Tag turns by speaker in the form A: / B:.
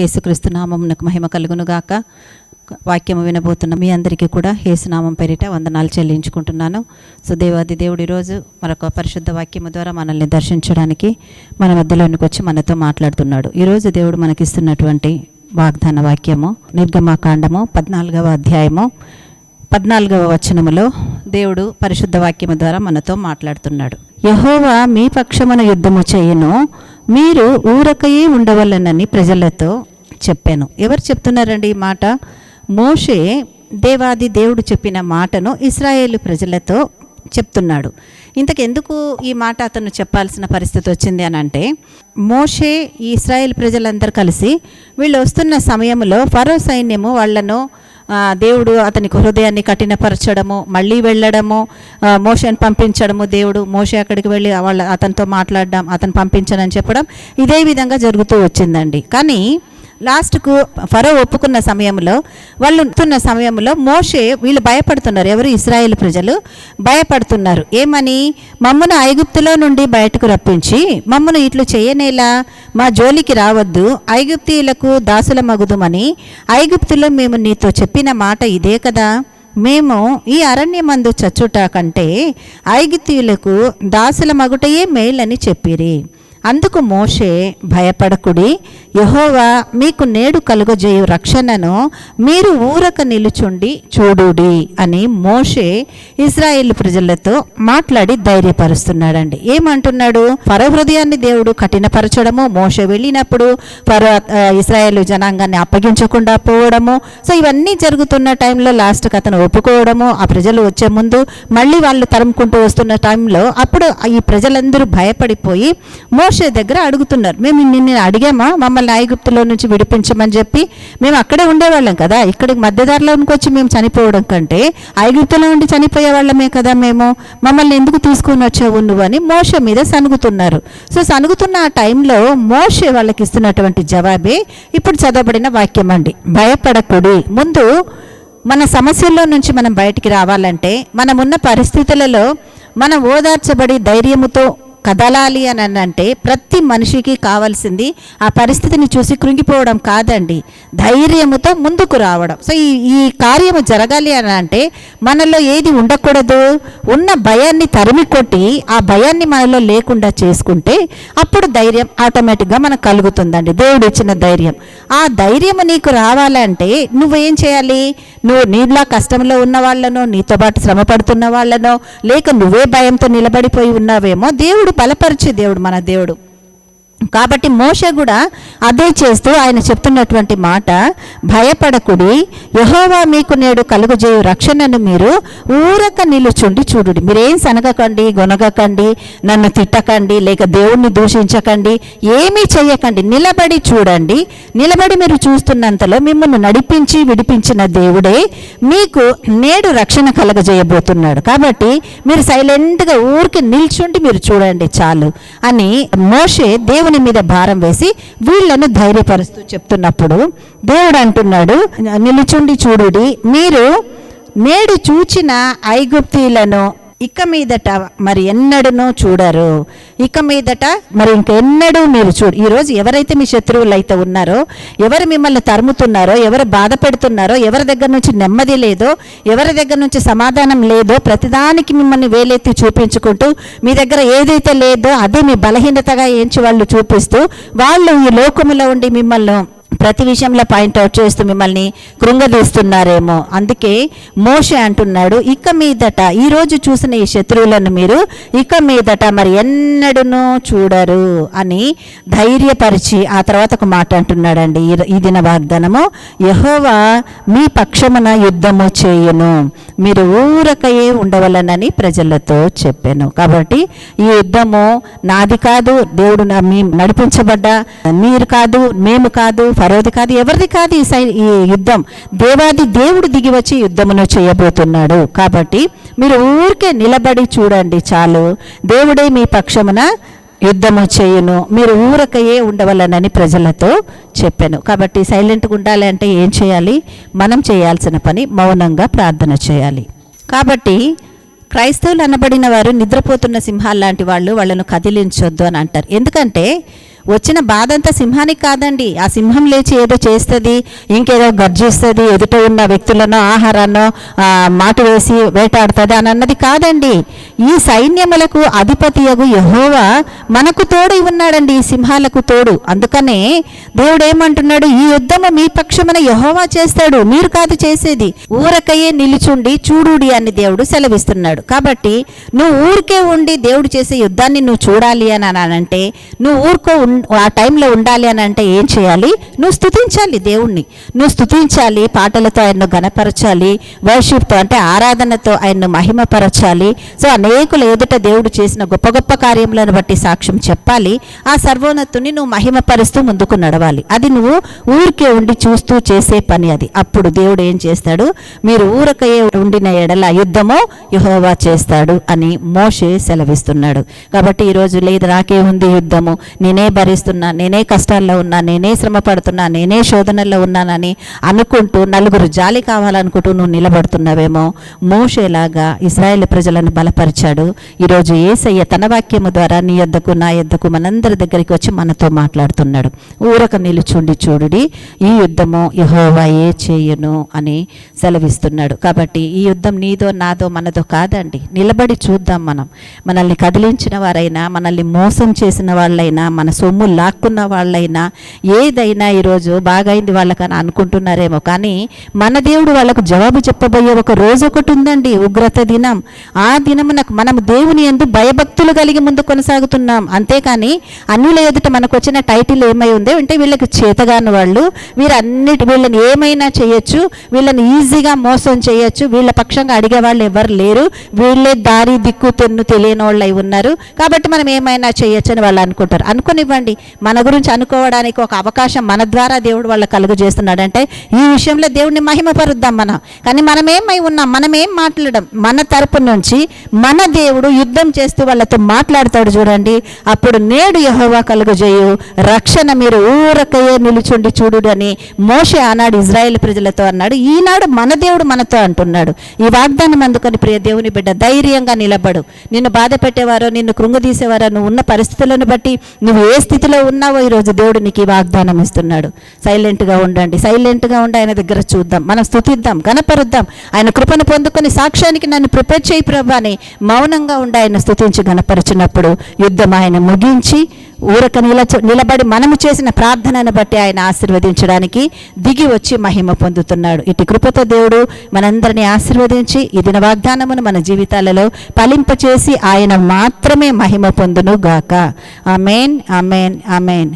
A: యేసుక్రీస్తునామంకు మహిమ కలుగునుగాక. వాక్యము వినబోతున్న మీ అందరికీ కూడా హేసునామం పేరిట వందనాలు చెల్లించుకుంటున్నాను. సో దేవాది దేవుడు ఈరోజు మరొక పరిశుద్ధ వాక్యము ద్వారా మనల్ని దర్శించడానికి మన మధ్యలోనికి వచ్చి మనతో మాట్లాడుతున్నాడు. ఈరోజు దేవుడు మనకిస్తున్నటువంటి వాగ్దాన వాక్యము నిర్గమాకాండము పద్నాలుగవ అధ్యాయము పద్నాలుగవ వచనములో దేవుడు పరిశుద్ధ వాక్యము ద్వారా మనతో మాట్లాడుతున్నాడు. యహోవా మీ పక్షమున యుద్ధము చేయను. మీరు ఊరకయే ఉండవలనని ప్రజలతో చెప్పాను. ఎవరు చెప్తున్నారండి ఈ మాట? మోషే దేవాది దేవుడు చెప్పిన మాటను ఇస్రాయేల్ ప్రజలతో చెప్తున్నాడు. ఇంతకెందుకు ఈ మాట అతను చెప్పాల్సిన పరిస్థితి వచ్చింది అని అంటే మోషే ఈ ఇస్రాయేల్ ప్రజలందరూ కలిసి వీళ్ళు వస్తున్న సమయంలో ఫరో సైన్యము వాళ్ళను దేవుడు అతనికి హృదయాన్ని కఠినపరచడము మళ్ళీ వెళ్ళడము మోషన్ పంపించడము దేవుడు. మోషే అక్కడికి వెళ్ళి వాళ్ళ అతనితో మాట్లాడడం అతను పంపించనని చెప్పడం ఇదే విధంగా జరుగుతూ వచ్చిందండి. కానీ లాస్ట్కు ఫరో ఒప్పుకున్న సమయంలో వాళ్ళు ఉంటున్న సమయంలో మోషే వీళ్ళు భయపడుతున్నారు. ఎవరు? ఇస్రాయేల్ ప్రజలు భయపడుతున్నారు. ఏమని? మమ్మను ఐగుప్తులో నుండి బయటకు రప్పించి మమ్మను ఇట్లు చేయనేలా? మా జోలికి రావద్దు. ఐగుప్తీయులకు దాసుల మగుదుమని ఐగుప్తులో మేము నీతో చెప్పిన మాట ఇదే కదా? మేము ఈ అరణ్యమందు చచ్చుట కంటే ఐగుప్తీయులకు దాసుల మగుటయే మేలని చెప్పిరి. అందుకు మోషే భయపడకుడి. యహోవా మీకు నేడు కలుగజేయు రక్షణను మీరు ఊరక నిలుచుండి చూడుడి అని మోషే ఇజ్రాయేల్ ప్రజలతో మాట్లాడి ధైర్యపరుస్తున్నాడండి. ఏమంటున్నాడు? పర హృదయాన్ని దేవుడు కఠినపరచడము మోషే వెళ్ళినప్పుడు పర ఆ, ఇజ్రాయేల్ జనాంగాన్ని అప్పగించకుండా పోవడము సో ఇవన్నీ జరుగుతున్న టైంలో లాస్ట్కి అతను ఒప్పుకోవడము ఆ ప్రజలు వచ్చే ముందు మళ్ళీ వాళ్ళు తరుముకుంటూ వస్తున్న టైంలో అప్పుడు ఈ ప్రజలందరూ భయపడిపోయి మో మోషే దగ్గర అడుగుతున్నారు. మేము నిన్ను అడిగామా? మమ్మల్ని ఐగుప్తులో నుంచి విడిపించమని చెప్పి మేము అక్కడే ఉండేవాళ్ళం కదా. ఇక్కడికి మధ్యదారిలోనికి వచ్చి మేము చనిపోవడం కంటే ఐగుప్తులో ఉండి చనిపోయే వాళ్ళమే కదా మేము. మమ్మల్ని ఎందుకు తీసుకొని వచ్చావు నువ్వు? అని మోష మీద సనుగుతున్నారు. సో సనుగుతున్న ఆ టైంలో మోషే వాళ్ళకి ఇస్తున్నటువంటి జవాబే ఇప్పుడు చదవబడిన వాక్యం అండి. భయపడకుడి. ముందు మన సమస్యల్లో నుంచి మనం బయటికి రావాలంటే మనం ఉన్న పరిస్థితులలో మనం ఓదార్చబడి ధైర్యముతో కదలాలి అని అంటే ప్రతి మనిషికి కావాల్సింది ఆ పరిస్థితిని చూసి కృంగిపోవడం కాదండి. ధైర్యముతో ముందుకు రావడం. సో ఈ ఈ కార్యము జరగాలి అని అంటే మనలో ఏది ఉండకూడదు. ఉన్న భయాన్ని తరిమి కొట్టి ఆ భయాన్ని మనలో లేకుండా చేసుకుంటే అప్పుడు ధైర్యం ఆటోమేటిక్గా మనకు కలుగుతుందండి. దేవుడు ఇచ్చిన ధైర్యం. ఆ ధైర్యము నీకు రావాలంటే నువ్వేం చేయాలి? నువ్వు నీలా కష్టంలో ఉన్న వాళ్ళనో నీతో పాటు శ్రమ పడుతున్న వాళ్ళనో లేక నువ్వే భయంతో నిలబడిపోయి ఉన్నావేమో దేవుడు బలపరిచే దేవుడు మన దేవుడు. కాబట్టి మోష కూడా అదే చేస్తూ ఆయన చెప్తున్నటువంటి మాట భయపడకుడి యహోవా మీకు నేడు కలుగజేయు రక్షణను మీరు ఊరక నిలుచుండి చూడుడి. మీరేం సనగకండి గొనగకండి నన్ను తిట్టకండి లేక దేవుణ్ణి దూషించకండి ఏమీ చేయకండి నిలబడి చూడండి. నిలబడి మీరు చూస్తున్నంతలో మిమ్మల్ని నడిపించి విడిపించిన దేవుడే మీకు నేడు రక్షణ కలగజేయబోతున్నాడు. కాబట్టి మీరు సైలెంట్గా ఊరికి నిల్చుండి మీరు చూడండి చాలు అని మోషే దేవుని మీద భారం వేసి వీళ్ళను ధైర్యపరుస్తూ చెప్తున్నప్పుడు దేవుడు అంటున్నాడు నిలుచుండి చూడుడి. మీరు నేడు చూచిన ఐగుప్తీలను ఇక మీదట మరి ఎన్నడూ చూడరు. ఇక మీదట మరి ఇంకెన్నడూ మీరు చూడు ఈరోజు ఎవరైతే మీ శత్రువులు అయితే ఉన్నారో ఎవరు మిమ్మల్ని తరుముతున్నారో ఎవరు బాధ పెడుతున్నారో ఎవరి దగ్గర నుంచి నెమ్మది లేదో ఎవరి దగ్గర నుంచి సమాధానం లేదో ప్రతిదానికి మిమ్మల్ని వేలెత్తి చూపించుకుంటూ మీ దగ్గర ఏదైతే లేదో అదే మీ బలహీనతగా ఏంచి వాళ్ళు చూపిస్తూ వాళ్ళు ఈ లోకములో ఉండి మిమ్మల్ని ప్రతి విషయంలో పాయింట్అవుట్ చేస్తూ మిమ్మల్ని కృంగదీస్తున్నారేమో. అందుకే మోషే అంటున్నాడు ఇక మీదట ఈరోజు చూసిన ఈ శత్రువులను మీరు ఇక మీదట మరి ఎన్నడూనూ చూడరు అని ధైర్యపరిచి ఆ తర్వాత ఒక మాట అంటున్నాడండి. ఈ- దిన వాగ్దానము యహోవా మీ పక్షమున యుద్ధము చేయను. మీరు ఊరకయే ఉండవలనని ప్రజలతో చెప్పాను. కాబట్టి ఈ యుద్ధము నాది కాదు దేవుడు మీ నడిపించబడ్డ మీరు కాదు మేము కాదు ఫరోది కాదు ఎవరిది కాదు ఈ సై ఈ యుద్ధం. దేవాది దేవుడు దిగి వచ్చి యుద్ధమును చేయబోతున్నాడు. కాబట్టి మీరు ఊరికే నిలబడి చూడండి చాలు. దేవుడే మీ పక్షమున యుద్ధము చేయును. మీరు ఊరకయే ఉండవలనని ప్రజలతో చెప్పాను. కాబట్టి సైలెంట్గా ఉండాలి అంటే ఏం చేయాలి? మనం చేయాల్సిన పని మౌనంగా ప్రార్థన చేయాలి. కాబట్టి క్రైస్తవులు అనబడిన వారు నిద్రపోతున్న సింహాలు లాంటి వాళ్ళు వాళ్ళను కదిలించొద్దు అని అంటారు. ఎందుకంటే వచ్చిన బాధ అంతా సింహానికి కాదండి. ఆ సింహం లేచి ఏదో చేస్తుంది ఇంకేదో గర్జిస్తుంది ఎదుట ఉన్న వ్యక్తులను ఆహారాన్ని మాట వేసి వేటాడుతుంది అని అన్నది కాదండి. ఈ సైన్యములకు అధిపతియగు యహోవా మనకు తోడు ఉన్నాడండి ఈ సింహాలకు తోడు. అందుకనే దేవుడు ఏమంటున్నాడు ఈ యుద్ధము మీ పక్షమున యహోవా చేస్తాడు మీరు కాదు చేసేది. ఊరకయే నిలుచుండి చూడుడి అని దేవుడు సెలవిస్తున్నాడు. కాబట్టి నువ్వు ఊరికే ఉండి దేవుడు చేసే యుద్ధాన్ని నువ్వు చూడాలి అని అనంటే నువ్వు ఊరుకో ఆ టైంలో ఉండాలి అని అంటే ఏం చేయాలి? నువ్వు స్తుతించాలి దేవుణ్ణి. నువ్వు స్తుతించాలి పాటలతో ఆయన్ను గణపరచాలి వర్షిప్తో అంటే ఆరాధనతో ఆయన్ను మహిమపరచాలి. సో అనేకులు ఎదుట దేవుడు చేసిన గొప్ప గొప్ప కార్యములను బట్టి సాక్ష్యం చెప్పాలి. ఆ సర్వోన్నతుని నువ్వు మహిమపరుస్తూ ముందుకు నడవాలి. అది నువ్వు ఊరికే ఉండి చూస్తూ చేసే పని అది. అప్పుడు దేవుడు ఏం చేస్తాడు? మీరు ఊరకయే ఉండిన ఎడల యుద్ధము యహోవా చేస్తాడు అని మోషే సెలవిస్తున్నాడు. కాబట్టి ఈరోజు లేదు నాకే ఉంది యుద్ధము. నేనే భరిస్తున్నా నేనే కష్టాల్లో ఉన్నా నేనే శ్రమ పడుతున్నా నేనే శోధనల్లో ఉన్నానని అనుకుంటూ నలుగురు జాలి కావాలనుకుంటూ నువ్వు నిలబడుతున్నావేమో. మోషేలాగా ఇస్రాయేల్ ప్రజలను బలపరిచాడు. ఈరోజు ఏసయ్య తన వాక్యము ద్వారా నీ యొద్దకు నా యొద్దకు మనందరి దగ్గరికి వచ్చి మనతో మాట్లాడుతున్నాడు. ఊరక నిలుచుండి చూడుడి ఈ యుద్ధము యహోవా ఏ చేయను అని సెలవిస్తున్నాడు. కాబట్టి ఈ యుద్ధం నీదో నాదో మనదో కాదండి. నిలబడి చూద్దాం మనం. మనల్ని కదిలించిన వారైనా మనల్ని మోసం చేసిన వాళ్ళైనా మన సొమ్ము లాక్కున్న వాళ్ళైనా ఏదైనా ఈరోజు బాగైంది వాళ్ళకని అనుకుంటున్నారేమో. కానీ మన దేవుడు వాళ్ళకు జవాబు చెప్పబోయే ఒక రోజు ఒకటి ఉందండి ఉగ్రత దినం. ఆ దినమునకు మనం దేవుని ఎందు భయభక్తులు కలిగి ముందు కొనసాగుతున్నాం. అంతేకాని అన్యుల ఎదుట మనకు వచ్చిన టైటిల్ ఏమై ఉందో అంటే వీళ్ళకి చేతగాని వాళ్ళు వీరన్నిటి వీళ్ళని ఏమైనా చేయొచ్చు వీళ్ళని ఈజీగా మోసం చేయొచ్చు వీళ్ళ పక్షంగా అడిగే వాళ్ళు ఎవరు లేరు వీళ్ళే దారి దిక్కు తెన్ను తెలియని వాళ్ళు అయి ఉన్నారు. కాబట్టి మనం ఏమైనా చేయొచ్చు అని వాళ్ళు అనుకుంటారు. అనుకునివ్వండి. మన గురించి అనుకోవడానికి ఒక అవకాశం మన ద్వారా దేవుడు వాళ్ళ కలుగు అంటే ఈ విషయంలో దేవుడిని మహిమపరుద్దాం మనం. కానీ మనం ఏమై ఉన్నాం మనం ఏం మాట్లాడడం మన తరపు నుంచి మన దేవుడు యుద్ధం చేస్తూ వాళ్ళతో మాట్లాడతాడు చూడండి అప్పుడు నేడు యహోవా కలుగజేయు రక్షణ మీరు ఊరకయే నిలుచుండి చూడుడని మోషే ఆనాడు ఇజ్రాయెల్ ప్రజలతో అన్నాడు ఈనాడు మన దేవుడు మనతో అంటున్నాడు. ఈ వాగ్దానం అందుకని ప్రియ దేవుని బిడ్డ ధైర్యంగా నిలబడు. నిన్ను బాధ పెట్టేవారో నిన్ను కృంగదీసేవారో నువ్వు ఉన్న పరిస్థితులను బట్టి నువ్వు ఏ స్థితిలో ఉన్నావో ఈరోజు దేవుడు నీకు ఈ వాగ్దానం ఇస్తున్నాడు. సైలెంట్గా ఉండండి. సైలెంట్గా ఉండి ఆయన దగ్గర చూద్దాం. మనం స్తుతిద్దాం గణపరుద్దాం ఆయన కృపను పొందుకొని సాక్ష్యానికి నన్ను ప్రిపేర్ చేయి ప్రభా అని మౌనంగా ఉండి ఆయన స్థుతించి గణపరిచినప్పుడు యుద్ధం ఆయన ముగించి ఊరక నిల నిలబడి మనము చేసిన ప్రార్థనను బట్టి ఆయన ఆశీర్వదించడానికి దిగి వచ్చి మహిమ పొందుతున్నాడు. ఇటు కృపతో దేవుడు మనందరినీ ఆశీర్వదించి ఈ దిన వాగ్దానమును మన జీవితాలలో ఫలింపచేసి ఆయన మాత్రమే మహిమ పొందును గాక ఆమెన్ ఆమెన్. ఆమెన్